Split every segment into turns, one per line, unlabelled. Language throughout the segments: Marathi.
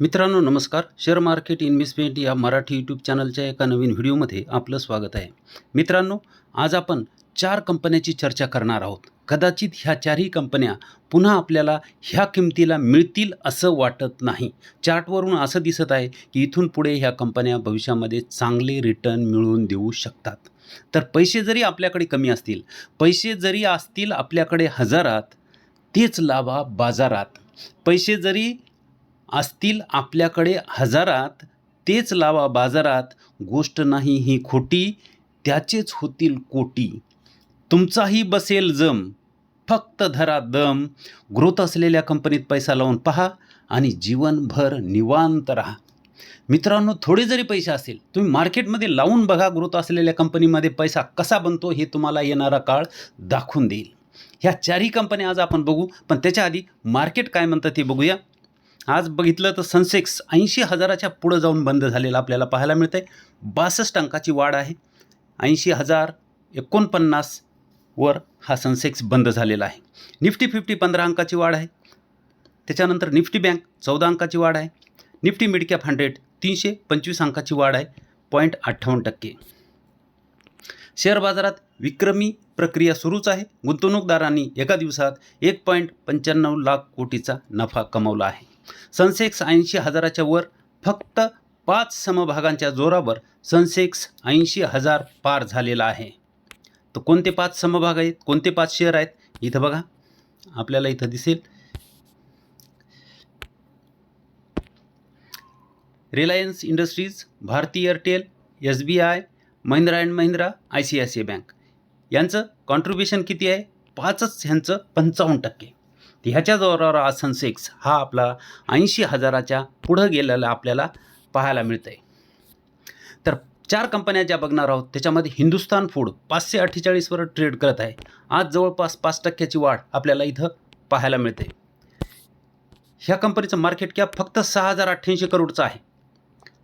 मित्रांनो नमस्कार. शेअर मार्केट इन्व्हेस्टमेंट या मराठी यूट्यूब चॅनलच्या एका नवीन व्हिडिओमध्ये आपलं स्वागत आहे. मित्रांनो आज आपण चार कंपन्याची चर्चा करणार आहोत. कदाचित ह्या चारही कंपन्या पुन्हा आपल्याला ह्या किमतीला मिळतील असं वाटत नाही. चार्टवरून असं दिसत आहे की इथून पुढे ह्या कंपन्या भविष्यामध्ये चांगले रिटर्न मिळवून देऊ शकतात. तर पैसे जरी आपल्याकडे कमी असतील पैसे जरी असतील आपल्याकडे हजारात तेच लावा बाजारात. पैसे जरी असतील आपल्याकडे हजारात तेच लावा बाजारात. गोष्ट नाही ही खोटी त्याचेच होतील कोटी. तुमचाही बसेल जम फक्त धरा दम. ग्रोथ असलेल्या कंपनीत पैसा लावून पहा आणि जीवनभर निवांत राहा. मित्रांनो थोडे जरी पैसे असेल तुम्ही मार्केटमध्ये लावून बघा ग्रोथ असलेल्या कंपनीमध्ये पैसा कसा बनतो हे तुम्हाला येणारा काळ दाखवून देईल. ह्या चारही कंपन्या आज आपण बघू पण त्याच्या आधी मार्केट काय म्हणतं ते बघूया. आज बघितलं तर सनसेक्स ऐंशी हजाराच्या पुढं जाऊन बंद झालेलं आपल्याला पाहायला मिळतं आहे बासष्ट अंकाची वाढ आहे. ऐंशी हजार एकोणपन्नास वर हा सनसेक्स बंद झालेला आहे. निफ्टी फिफ्टी पंधरा अंकाची वाढ आहे. त्याच्यानंतर निफ्टी बँक चौदा अंकाची वाढ आहे. निफ्टी मिडकॅप हंड्रेड तीनशे पंचवीस अंकाची वाढ आहे. पॉईंट अठ्ठावन्न टक्के. शेअर बाजारात विक्रमी प्रक्रिया सुरूच आहे. गुंतवणूकदारांनी एका दिवसात एक पॉईंट पंच्याण्णव लाख कोटीचा नफा कमवला आहे. सनसेक्स ऐंशी हजाराच्या वर फक्त पाच समभागांच्या जोरावर सनसेक्स ऐंशी हजार पार झालेला आहे. तर कोणते पाच समभाग आहेत? कोणते पाच शेअर आहेत? इथं बघा. आपल्याला इथं दिसेल. Reliance Industries Bharti Airtel S B I Mahindra and Mahindra I C I C I bank यांचं कॉन्ट्रीब्युशन किती आहे? पाचच ह्यांचं पंचावन्न टक्के. ह्याच्या जोरावर आज सेन्सेक्स हा आपला ऐंशी हजाराच्या पुढं गेलेला आपल्याला पाहायला मिळतं आहे तर चार कंपन्या ज्या बघणार आहोत त्याच्यामध्ये हिंदुस्तान फूड पाचशे अठ्ठेचाळीसवर ट्रेड करत आहे. आज जवळपास पाच टक्क्याची वाढ आपल्याला इथं पाहायला मिळते. ह्या कंपनीचं मार्केट कॅप फक्त सहा हजार अठ्ठ्याऐंशी करोडचं आहे.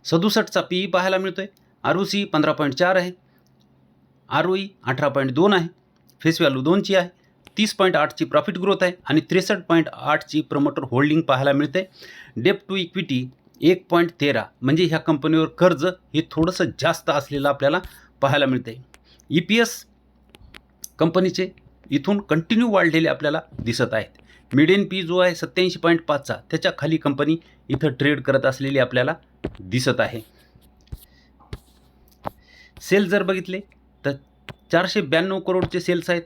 सदुसष्टचा पी ई पाहायला मिळतो आहे आर ओ सी पंधरा पॉईंट चार आहे. आर ओ ई अठरा पॉईंट दोन आहे. फेस व्हॅल्यू दोनची आहे. तीस पॉईंट आठची प्रॉफिट ग्रोथ आहे आणि त्रेसष्ट पॉईंट आठची प्रमोटर होल्डिंग पाहायला मिळते डेप टू इक्विटी एक पॉईंट तेरा. म्हणजे ह्या कंपनीवर कर्ज हे थोडंसं जास्त असलेलं आपल्याला पाहायला मिळते ई पी एस कंपनीचे इथून कंटिन्यू वाढलेले आपल्याला दिसत आहेत. मिडियन पी जो आहे सत्याऐंशी पॉईंट पाचचा त्याच्याखाली कंपनी इथं ट्रेड करत असलेली आपल्याला दिसत आहे. सेल जर बघितले तर चारशे ब्याण्णव करोडचे सेल्स आहेत.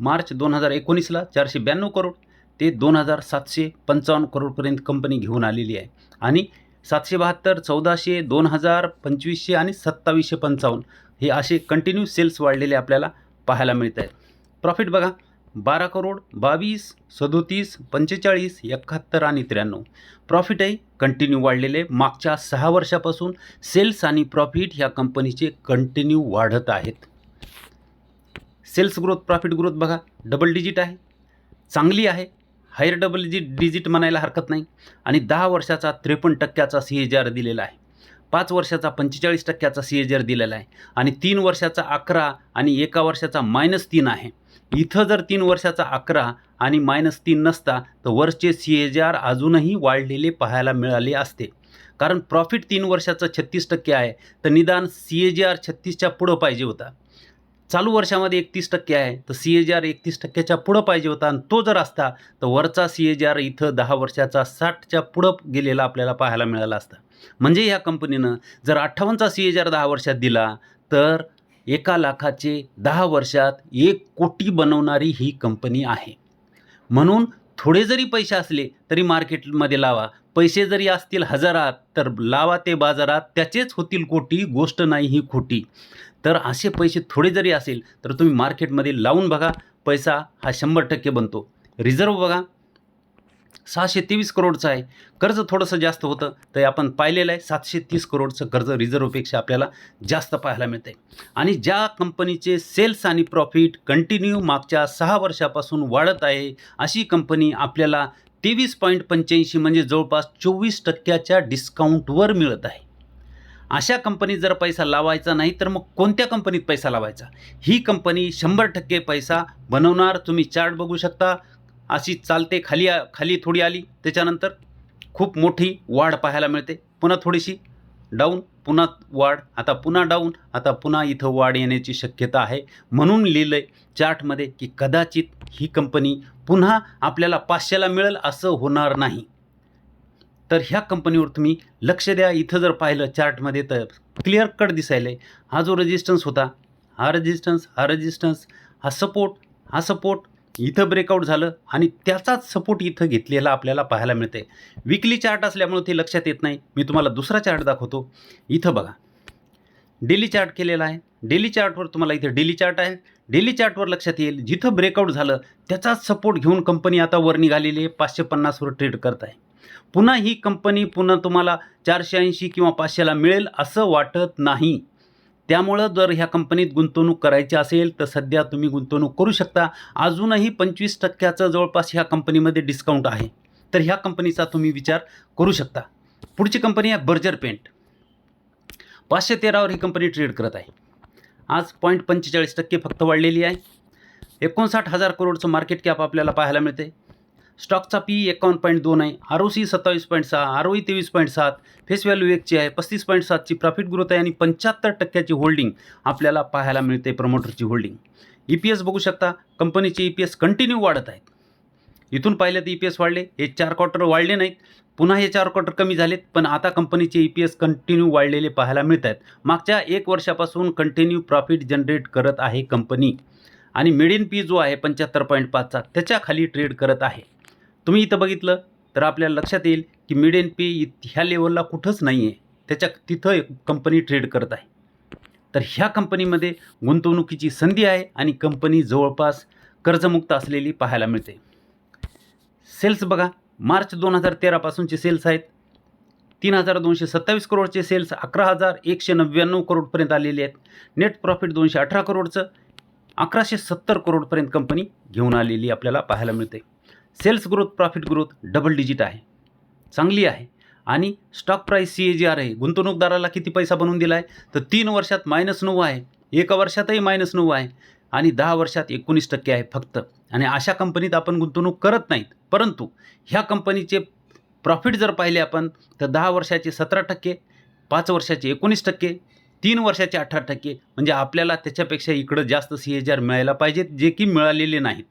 मार्च दोन हजार एकोणीसला चारशे ब्याण्णव करोड ते दोन हजार सातशे पंचावन्न करोडपर्यंत कंपनी घेऊन आलेली आहे. आणि सातशे बहात्तर चौदाशे दोन हजार पंचवीसशे आणि सत्तावीसशे पंचावन्न हे असे कंटिन्यू सेल्स वाढलेले आपल्याला पाहायला मिळत आहेत. प्रॉफिट बघा बारा करोड बावीस सदोतीस पंचेचाळीस एकाहत्तर आणि त्र्याण्णव. प्रॉफिटही कंटिन्यू वाढलेले मागच्या सहा वर्षापासून सेल्स आणि प्रॉफिट ह्या कंपनीचे कंटिन्यू वाढत आहेत. सेल्स ग्रोथ प्रॉफिट ग्रोथ बघा डबल डिजिट आहे. चांगली आहे. हायर डबल डिजिट डिजिट म्हणायला हरकत नाही. आणि दहा वर्षाचा त्रेपन्न टक्क्याचा सी एच आर दिलेला आहे. पाच वर्षाचा पंचेचाळीस टक्क्याचा सी एच आर दिलेला आहे. आणि तीन वर्षाचा अकरा आणि एका वर्षाचा मायनस तीन आहे. इथं जर तीन वर्षाचा अकरा आणि मायनस तीन नसता तर वर्षचे सी एच आर अजूनही वाढलेले पाहायला मिळाले असते. कारण प्रॉफिट तीन वर्षाचं छत्तीस टक्के आहे तर निदान सी ए जी आर छत्तीसच्या पुढं पाहिजे होता. चालू वर्षामध्ये एकतीस टक्के आहे तर सी एच आर एकतीस टक्क्याच्या पुढं पाहिजे होता आणि तो जर असता तर वरचा सी एच आर इथं दहा वर्षाचा साठच्या पुढं गेलेला आपल्याला पाहायला मिळाला असता. म्हणजे ह्या कंपनीनं जर अठ्ठावन्नचा सी एच आर दहा वर्षात दिला तर एका लाखाचे दहा वर्षात एक कोटी बनवणारी ही कंपनी आहे. म्हणून थोडे जरी पैसे असले तरी मार्केटमध्ये लावा. पैसे जरी असतील हजारात तर लावा ते बाजारात. त्याचेच होतील कोटी गोष्ट नाही ही खोटी. तर असे पैसे थोडे जरी असेल तर तुम्ही मार्केटमध्ये लावून बघा पैसा हा शंभर टक्के बनतो. रिझर्व बघा. सहाशे तेवीस करोडचं आहे. कर्ज थोडंसं जास्त होतं तर आपण पाहिलेलं आहे सातशे तीस करोडचं कर्ज रिझर्वपेक्षा आपल्याला जास्त पाहायला मिळतं आहे आणि ज्या कंपनीचे सेल्स आणि प्रॉफिट कंटिन्यू मागच्या सहा वर्षापासून वाढत आहे अशी कंपनी आपल्याला तेवीस पॉईंट पंच्याऐंशी म्हणजे जवळपास चोवीस टक्क्याच्या डिस्काउंटवर मिळत आहे. अशा कंपनीत जर पैसा लावायचा नाही तर मग कोणत्या कंपनीत पैसा लावायचा? ही कंपनी शंभर टक्के पैसा बनवणार. तुम्ही चार्ट बघू शकता. अशी चालते खाली खाली थोडी आली. त्याच्यानंतर खूप मोठी वाढ पाहायला मिळते. पुन्हा थोडीशी डाऊन पुन्हा वाढ. आता पुन्हा डाऊन आता पुन्हा इथं वाढ येण्याची शक्यता आहे. म्हणून लिहिलं आहे चार्टमध्ये की कदाचित ही कंपनी पुन्हा आपल्याला पाचशेला मिळेल असं होणार नाही. तर ह्या कंपनीवर तुम्ही लक्ष द्या. इथं जर पाहिलं चार्टमध्ये तर क्लिअर कट दिसायला आहे हा जो रेजिस्टन्स होता हा रेजिस्टन्स हा रेजिस्टन्स हा सपोर्ट हा सपोर्ट इथं ब्रेकआउट झालं आणि त्याचाच सपोर्ट इथं घेतलेला आपल्याला पाहायला मिळते विकली चार्ट असल्यामुळे ते लक्षात येत नाही. मी तुम्हाला दुसरा चार्ट दाखवतो. इथं बघा. डेली चार्ट केलेला आहे. डेली चार्टवर तुम्हाला इथे डेली चार्ट आहे. डेली चार्टवर लक्षात येईल. जिथं ब्रेकआउट झालं त्याचाच सपोर्ट घेऊन कंपनी आता वर निघालेली आहे. पाचशे पन्नासवर ट्रेड करत आहे. पुन्हा ही कंपनी पुन्हा तुम्हाला चारशे ऐंशी किंवा पाचशेला मिळेल असं वाटत नाही. त्यामुळं जर ह्या कंपनीत गुंतवणूक करायची असेल तर सध्या तुम्ही गुंतवणूक करू शकता. अजूनही पंचवीस टक्क्याचं जवळपास ह्या कंपनीमध्ये डिस्काउंट आहे. तर ह्या कंपनीचा तुम्ही विचार करू शकता. पुढची कंपनी आहे बर्जर पेंट पाचशे तेरावर ही कंपनी ट्रेड करत आहे. आज पॉईंट पंचेचाळीस टक्के फक्त वाढलेली आहे. एकोणसाठ हजार करोडचं मार्केट कॅप आपल्याला पाहायला मिळते स्टॉकचा पी एकावन्न पॉईंट दोन आहे आर ओ सी सत्तावीस पॉईंट सहा आर ओ ई तेवीस पॉईंट सात फेस व्हॅल्यू एकची आहे पस्तीस पॉईंट सातची प्रॉफिट ग्रोथ आहे आणि पंच्याहत्तर टक्क्याची होल्डिंग आपल्याला पाहायला मिळते प्रमोटरची होल्डिंग. ई पी एस बघू शकता कंपनीचे ई पी एस कंटिन्यू वाढत आहेत. इथून पाहिलं तर ई पी एस वाढले हे चार क्वार्टर वाढले नाहीत. पुन्हा हे चार क्वार्टर कमी झालेत पण आता कंपनीचे ई पी एस कंटिन्यू वाढलेले पाहायला मिळत आहेत मागच्या एक वर्षापासून कंटिन्यू प्रॉफिट जनरेट करत आहे कंपनी. आणि मिड पी जो आहे पंच्याहत्तर पॉईंट पाचचा त्याच्याखाली ट्रेड करत आहे. तुम्ही इथं बघितलं तर आपल्याला लक्षात येईल की मिड एन पी ह्या लेवलला कुठंच नाही आहे त्याच्या तिथं एक कंपनी ट्रेड करत आहे. तर ह्या कंपनीमध्ये गुंतवणुकीची संधी आहे आणि कंपनी जवळपास कर्जमुक्त असलेली पाहायला मिळते. सेल्स बघा मार्च दोन हजार तेरापासूनचे सेल्स आहेत. तीन हजार दोनशे सत्तावीस करोडचे सेल्स अकरा हजार एकशे नव्याण्णव करोडपर्यंत आलेले आहेत. नेट प्रॉफिट दोनशे अठरा करोडचं अकराशे सत्तर करोडपर्यंत कंपनी घेऊन आलेली आपल्याला पाहायला मिळते. Sales growth profit growth double digit आहे. चांगली आहे. आणि stock price C A G R आहे. गुंतवणूकदाराला किती पैसा बनवून दिला आहे तर तीन वर्षात मायनस नऊ आहे. एका वर्षातही मायनस नऊ आहे. आणि दहा वर्षात एकोणीस टक्के आहे फक्त. आणि अशा कंपनीत आपण गुंतवणूक करत नाहीत. परंतु ह्या कंपनीचे प्रॉफिट जर पाहिले आपण तर दहा वर्षाचे सतरा टक्के पाच वर्षाचे एकोणीस टक्के तीन वर्षाचे अठरा टक्के म्हणजे आपल्याला त्याच्यापेक्षा इकडं जास्त सी एच आर मिळायला पाहिजेत जे की मिळालेले नाहीत.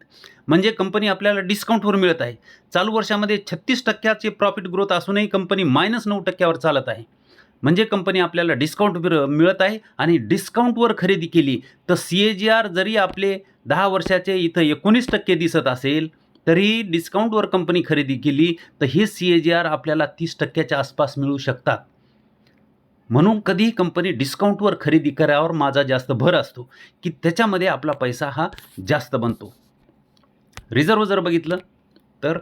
म्हणजे कंपनी आपल्याला डिस्काउंटवर मिळत आहे. चालू वर्षामध्ये छत्तीस टक्क्याचे प्रॉफिट ग्रोथ असूनही कंपनी मायनस नऊ टक्क्यावर चालत आहे. म्हणजे कंपनी आपल्याला डिस्काउंट मिळत आहे आणि डिस्काउंटवर खरेदी केली तर सी ए जी आर जरी आपले दहा वर्षाचे इथं एकोणीस टक्के दिसत असेल तरी डिस्काउंटवर कंपनी खरेदी केली तर हे सी ए जी आर आपल्याला तीस टक्क्याच्या आसपास मिळू शकतात. म्हणून कधीही कंपनी डिस्काउंटवर खरेदी करावर माझा जास्त भर असतो की त्याच्यामध्ये आपला पैसा हा जास्त बनतो. रिझर्व जर बघितलं तर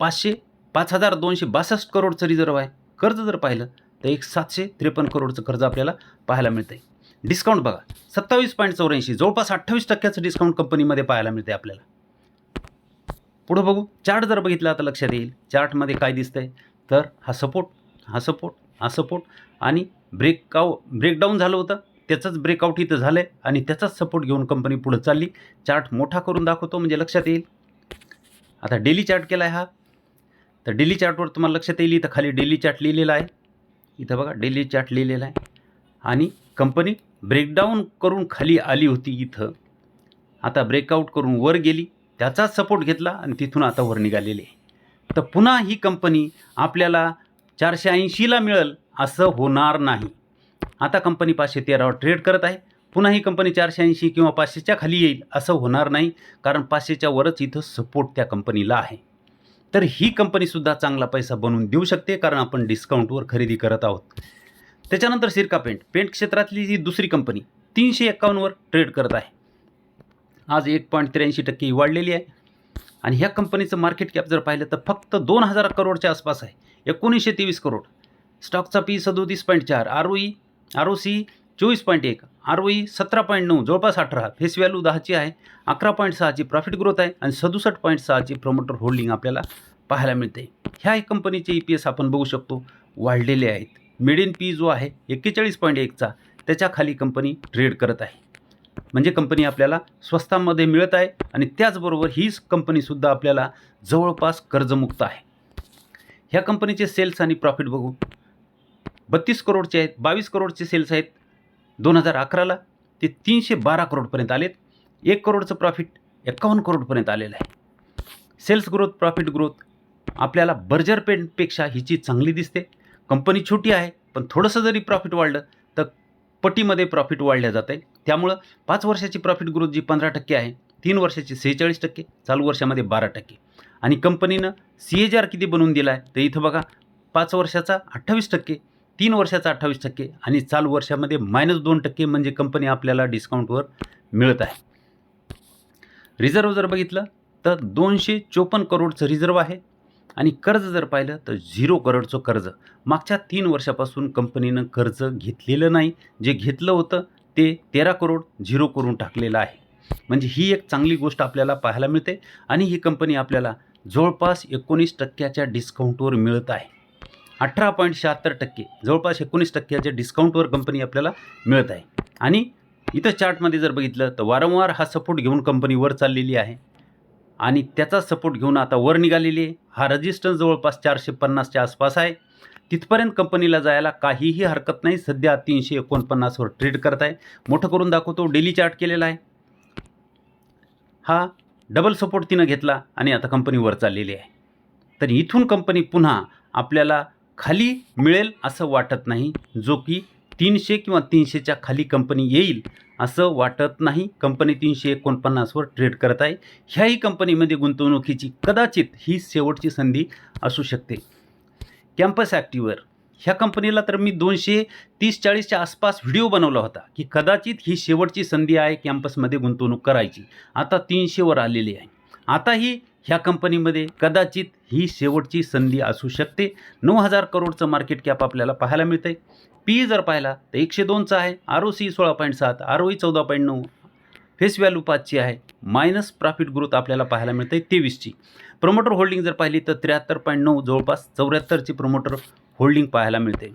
पाचशे पाच हजार दोनशे बासष्ट करोडचं रिझर्व आहे. कर्ज जर पाहिलं तर एक सातशे त्रेपन्न करोडचं कर्ज आपल्याला पाहायला मिळतं आहे डिस्काउंट बघा सत्तावीस पॉईंट चौऱ्याऐंशी जवळपास अठ्ठावीस टक्क्याचं डिस्काउंट कंपनीमध्ये पाहायला मिळते आपल्याला. पुढं बघू चार्ट जर बघितला आता लक्षात येईल. चार्टमध्ये काय दिसतंय? तर हा सपोर्ट हा सपोर्ट हा सपोर्ट आणि ब्रेकआउ ब्रेकडाऊन झालं होतं. त्याचंच ब्रेकआउट इथं झालं आहे आणि त्याचाच सपोर्ट घेऊन कंपनी पुढं चालली. चार्ट मोठा करून दाखवतो म्हणजे लक्षात येईल. आता डेली चार्ट केला आहे हा. तर डेली चार्टवर तुम्हाला लक्षात येईल. इथं खाली डेली चार्ट लिहिलेला आहे. इथं बघा डेली चार्ट लिहिलेला आहे. आणि कंपनी ब्रेकडाऊन करून खाली आली होती इथं. आता ब्रेकआउट करून वर गेली. त्याचाच सपोर्ट घेतला आणि तिथून आता वर निघालेली आहे. तर पुन्हा ही कंपनी आपल्याला चारशे ऐंशीला मिळेल असं होणार नाही. आता कंपनी पाचशे तेरावर ट्रेड करत आहे. पुन्हा ही कंपनी चारशे ऐंशी किंवा पाचशेच्या खाली येईल असं होणार नाही. कारण पाचशेच्या वरच इथं सपोर्ट त्या कंपनीला आहे. तर ही कंपनीसुद्धा चांगला पैसा बनवून देऊ शकते. कारण आपण डिस्काउंटवर खरेदी करत आहोत. त्याच्यानंतर सिरका पेंट. पेंट क्षेत्रातली जी दुसरी कंपनी तीनशे एक्कावन्नवर ट्रेड करत आहे. आज एक पॉईंट त्र्याऐंशी टक्के वाढलेली आहे. आणि ह्या कंपनीचं मार्केट कॅप जर पाहिलं तर फक्त दोन हजार करोडच्या आसपास आहे. एकोणीसशे तेवीस करोड. स्टॉकचा पी सदोतीस पॉईंट चार R O E R O C चोवीस पॉईंट एक आर ओ ई सतरा पॉईंट नऊ जवळपास अठरा. फेस व्हॅल्यू दहाची आहे अकरा पॉईंट सहाची प्रॉफिट ग्रोथ आहे आणि सदुसष्ट पॉईंट सहाची प्रमोटर होल्डिंग आपल्याला पाहायला मिळते. ह्या कंपनीचे ई पी एस आपण बघू शकतो वाढलेले आहेत. मिड इन पी जो आहे एक्केचाळीस पॉईंट एकचा त्याच्याखाली कंपनी ट्रेड करत आहे. म्हणजे कंपनी आपल्याला स्वस्तामध्ये मिळत आहे आणि त्याचबरोबर हीच कंपनीसुद्धा आपल्याला जवळपास कर्जमुक्त आहे. ह्या कंपनीचे सेल्स आणि प्रॉफिट बघू. बत्तीस करोडचे आहेत बावीस करोडचे सेल्स आहेत. दोन हजार अकराला ते तीनशे बारा करोडपर्यंत आलेत. एक करोडचं प्रॉफिट एकावन्न करोडपर्यंत आलेलं आहे. सेल्स ग्रोथ प्रॉफिट ग्रोथ आपल्याला बर्जर पेनपेक्षा हिची चांगली दिसते. कंपनी छोटी आहे पण थोडंसं जरी प्रॉफिट वाढलं तर पटीमध्ये प्रॉफिट वाढल्या जात आहे त्यामुळं पाच वर्षाची प्रॉफिट ग्रोथ जी पंधरा टक्के आहे तीन वर्षाची सेहेचाळीस टक्के चालू वर्षामध्ये बारा टक्के. आणि कंपनीनं सी एच आर किती बनवून दिला आहे तर इथं बघा पाच वर्षाचा अठ्ठावीस टक्के तीन वर्षाचा अठ्ठावीस टक्के आणि चालू वर्षामध्ये मायनस दोन टक्के म्हणजे कंपनी आपल्याला डिस्काउंटवर मिळत आहे. रिझर्व जर बघितलं तर दोनशे चोपन्न करोडचं रिझर्व आहे आणि कर्ज जर पाहिलं तर झिरो करोडचं कर्ज. मागच्या तीन वर्षापासून कंपनीनं कर्ज घेतलेलं नाही. जे घेतलं होतं ते तेरा करोड झिरो करून टाकलेलं आहे. म्हणजे ही एक चांगली गोष्ट आपल्याला पाहायला मिळते आणि ही कंपनी आपल्याला जवळपास एकोणीस टक्क्याच्या डिस्काउंटवर मिळत आहे. अठरा पॉईंट शहात्तर टक्के जवळपास एकोणीस टक्क्याच्या डिस्काउंटवर कंपनी आपल्याला मिळत आहे. आणि इथं चार्टमध्ये जर बघितलं तर वारंवार हा सपोर्ट घेऊन कंपनी वर चाललेली आहे. आणि त्याचा सपोर्ट घेऊन आता वर निघालेली आहे. हा रजिस्टन्स जवळपास चारशे पन्नासच्या आसपास आहे. तिथपर्यंत कंपनीला जायला काहीही हरकत नाही. सध्या तीनशे एकोणपन्नासवर ट्रेड करत आहे मोठं करून दाखवतो डेली चार्ट केलेला आहे. हा डबल सपोर्ट तिनं घेतला आणि आता कंपनी वर चाललेली आहे. तर इथून कंपनी पुन्हा आपल्याला खाली मिळेल असं वाटत नाही जो की तीनशे किंवा तीनशेच्या खाली कंपनी येईल असं वाटत नाही. कंपनी तीनशे एकोणपन्नासवर ट्रेड करत आहे. ह्याही कंपनीमध्ये गुंतवणुकीची कदाचित ही शेवटची संधी असू शकते. कॅम्पस ॲक्टिव्हर ह्या कंपनीला तर मी दोनशे तीस चाळीसच्या आसपास व्हिडिओ बनवला होता की कदाचित ही शेवटची संधी आहे कॅम्पसमध्ये गुंतवणूक करायची. आता तीनशेवर आलेली आहे. आता ही ह्या कंपनीमध्ये कदाचित ही शेवटची संधी असू शकते. नऊ हजार करोडचं मार्केट कॅप आपल्याला पाहायला मिळतं आहे पी जर पाहिला तर एकशे दोनचा आहे. आर ओ सी सोळा पॉईंट सात आर ओ ई चौदा पॉईंट नऊ. फेस व्हॅल्यू पाचची आहे. मायनस प्रॉफिट ग्रोथ आपल्याला पाहायला मिळते तेवीसची. प्रमोटर होल्डिंग जर पाहिली तर त्र्याहत्तर पॉईंट नऊ जवळपास चौऱ्याहत्तरची प्रमोटर होल्डिंग पाहायला मिळते.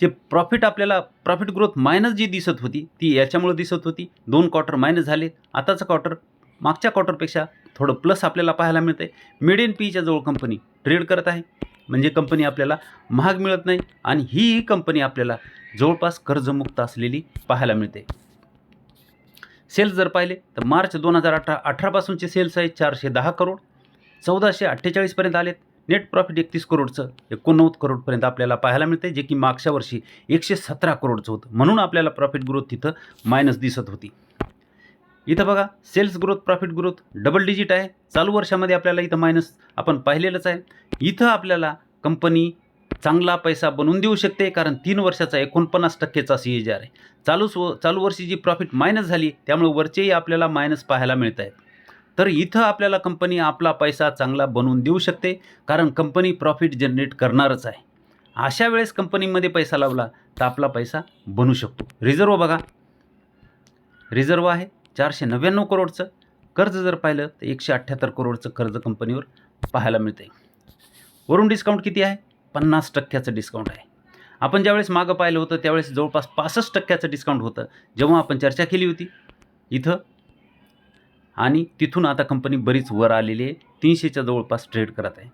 जे प्रॉफिट आपल्याला प्रॉफिट ग्रोथ मायनस जी दिसत होती ती याच्यामुळे दिसत होती. दोन क्वार्टर मायनस झाले आताचं क्वार्टर मागच्या क्वार्टरपेक्षा थोडं प्लस आपल्याला पाहायला मिळतं आहे मिड एन पीच्या जवळ कंपनी ट्रेड करत आहे. म्हणजे कंपनी आपल्याला महाग मिळत नाही आणि ही कंपनी आपल्याला जवळपास कर्जमुक्त असलेली पाहायला मिळते. सेल्स जर पाहिले तर मार्च दोन हजार अठरा अठरापासूनचे सेल्स आहेत चारशे दहा करोड. चौदाशे अठ्ठेचाळीसपर्यंत आलेत. नेट प्रॉफिट एकतीस करोडचं एकोणनव्वद करोडपर्यंत आपल्याला पाहायला मिळते जे की मागच्या वर्षी एकशे सतरा करोडचं होतं. म्हणून आपल्याला प्रॉफिट ग्रोथ तिथं मायनस दिसत होती. इथं बघा sales growth profit growth double digit आहे. चालू वर्षामध्ये आपल्याला इथं मायनस आपण पाहिलेलंच आहे. इथं आपल्याला कंपनी चांगला पैसा बनवून देऊ शकते कारण तीन वर्षाचा एकोणपन्नास टक्केचा सी एज आर आहे. चालू स्व चालू वर्षी जी प्रॉफिट मायनस झाली त्यामुळे वरचेही आपल्याला मायनस पाहायला मिळत आहेत तर इथं आपल्याला कंपनी आपला पैसा चांगला बनवून देऊ शकते कारण कंपनी प्रॉफिट जनरेट करणारच आहे. अशा वेळेस कंपनीमध्ये पैसा लावला तर आपला पैसा बनू शकतो. रिझर्व बघा. रिझर्व आहे चारशे नव्याण्णव करोडचं. कर्ज जर पाहिलं तर एकशे अठ्ठ्याहत्तर करोडचं कर्ज कंपनीवर पाहायला मिळते वरून डिस्काउंट किती आहे? पन्नास टक्क्याचं डिस्काउंट आहे. आपण ज्यावेळेस मागं पाहिलं होतं त्यावेळेस जवळपास पासष्ट टक्क्याचं डिस्काउंट होतं जेव्हा आपण चर्चा केली होती. इथं आणि तिथून आता कंपनी बरीच वर आलेली आहे. तीनशेच्या जवळपास ट्रेड करत आहे.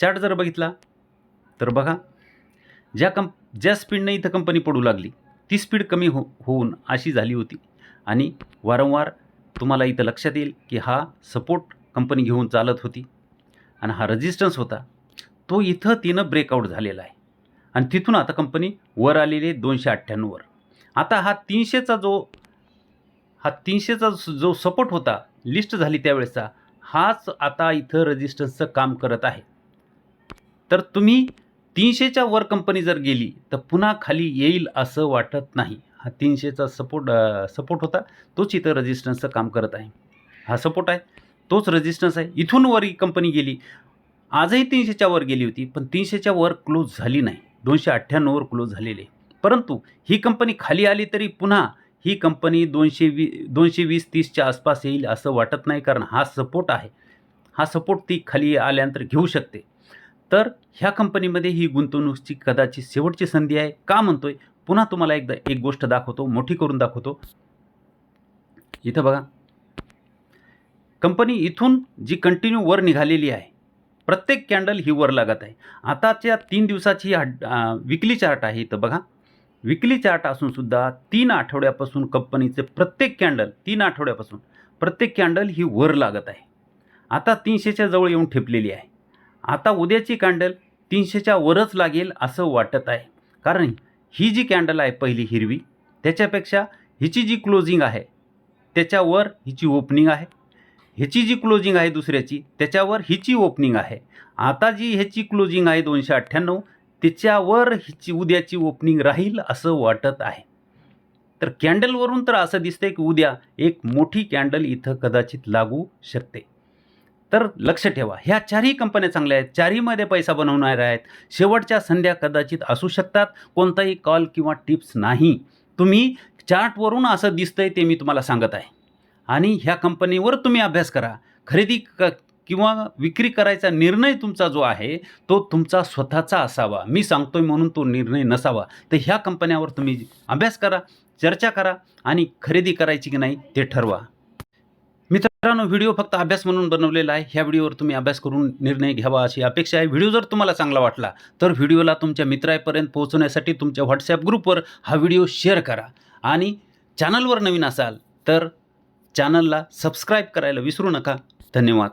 चार्ट जर बघितला तर बघा ज्या कंप ज्या स्पीडनं इथं कंपनी पडू लागली ती स्पीड कमी हो होऊन अशी झाली होती. आणि वारंवार तुम्हाला इथं लक्षात येईल की हा सपोर्ट कंपनी घेऊन चालत होती. आणि हा रजिस्टन्स होता. तो इथं तिनं ब्रेकआउट झालेला आहे. आणि तिथून आता कंपनी वर आलेली आहे दोनशे अठ्ठ्याण्णववर आता हा तीनशेचा जो हा तीनशेचा जो सपोर्ट होता लिस्ट झाली त्यावेळेसचा हाच आता इथं रजिस्टन्सचं काम करत आहे. तर तुम्ही तीनशेच्या वर कंपनी जर गेली तर पुन्हा खाली येईल असं वाटत नाही. हा तीनशेचा सपोर्ट सपोर्ट होता तोच इथं रजिस्टन्सचं काम करत आहे. हा सपोर्ट आहे तोच रजिस्टन्स आहे. इथून वर ही कंपनी गेली आजही तीनशेच्या वर गेली होती पण तीनशेच्या वर क्लोज झाली नाही. दोनशे अठ्ठ्याण्णववर क्लोज झालेली. आहे परंतु ही कंपनी खाली आली तरी पुन्हा ही कंपनी दोनशे वी दोनशे वीस तीसच्या आसपास येईल असं वाटत नाही कारण हा सपोर्ट आहे. हा सपोर्ट ती खाली आल्यानंतर घेऊ शकते. तर ह्या कंपनीमध्ये ही गुंतवणूकची कदाचित शेवटची संधी आहे. का म्हणतोय? पुन्हा तुम्हाला एकदा एक गोष्ट दाखवतो मोठी करून दाखवतो. इथं बघा. कंपनी इथून जी कंटिन्यू वर निघालेली आहे प्रत्येक कॅन्डल ही वर लागत आहे. आताच्या तीन दिवसाची विकली चार्ट आहे इथं बघा. विकली चार्ट असून सुद्धा तीन आठवड्यापासून कंपनीचे प्रत्येक कॅन्डल तीन आठवड्यापासून प्रत्येक कॅन्डल ही वर लागत आहे. आता तीनशेच्या जवळ येऊन ठेपलेली आहे. आता उद्याची कॅन्डल तीनशेच्या वरच लागेल असं वाटत आहे. कारण ही जी कॅन्डल आहे पहिली हिरवी त्याच्यापेक्षा हिची जी क्लोजिंग आहे त्याच्यावर हिची ओपनिंग आहे. ह्याची जी क्लोजिंग आहे दुसऱ्याची त्याच्यावर हिची ओपनिंग आहे. आता जी ह्याची क्लोजिंग आहे दोनशे अठ्ठ्याण्णव तिच्यावर हिची उद्याची ओपनिंग राहील असं वाटत आहे. तर कॅन्डलवरून तर असं दिसतंय की उद्या एक मोठी कॅन्डल इथं कदाचित लागू शकते. तर लक्ष ठेवा ह्या चारही कंपन्या चांगल्या आहेत. चारहीमध्ये पैसा बनवणार आहेत. शेवटच्या संध्या कदाचित असू शकतात. कोणताही कॉल किंवा टिप्स नाही. तुम्ही चार्टवरून असं दिसतंय ते मी तुम्हाला सांगत आहे. आणि ह्या कंपनीवर तुम्ही अभ्यास करा. खरेदी क किंवा विक्री करायचा निर्णय तुमचा जो आहे तो तुमचा स्वतःचा असावा. मी सांगतोय म्हणून तो निर्णय नसावा. तर ह्या कंपन्यावर तुम्ही अभ्यास करा चर्चा करा आणि खरेदी करायची की नाही ते ठरवा. मित्रांनो व्हिडिओ फक्त अभ्यास म्हणून बनवलेला आहे. ह्या व्हिडिओवर तुम्ही अभ्यास करून निर्णय घ्यावा अशी अपेक्षा आहे. व्हिडिओ जर तुम्हाला चांगला वाटला तर व्हिडिओला तुमच्या मित्रापर्यंत पोहोचवण्यासाठी तुमच्या व्हॉट्सॲप ग्रुपवर हा व्हिडिओ शेअर करा. आणि चॅनलवर नवीन असाल तर चॅनलला सबस्क्राईब करायला विसरू नका. धन्यवाद.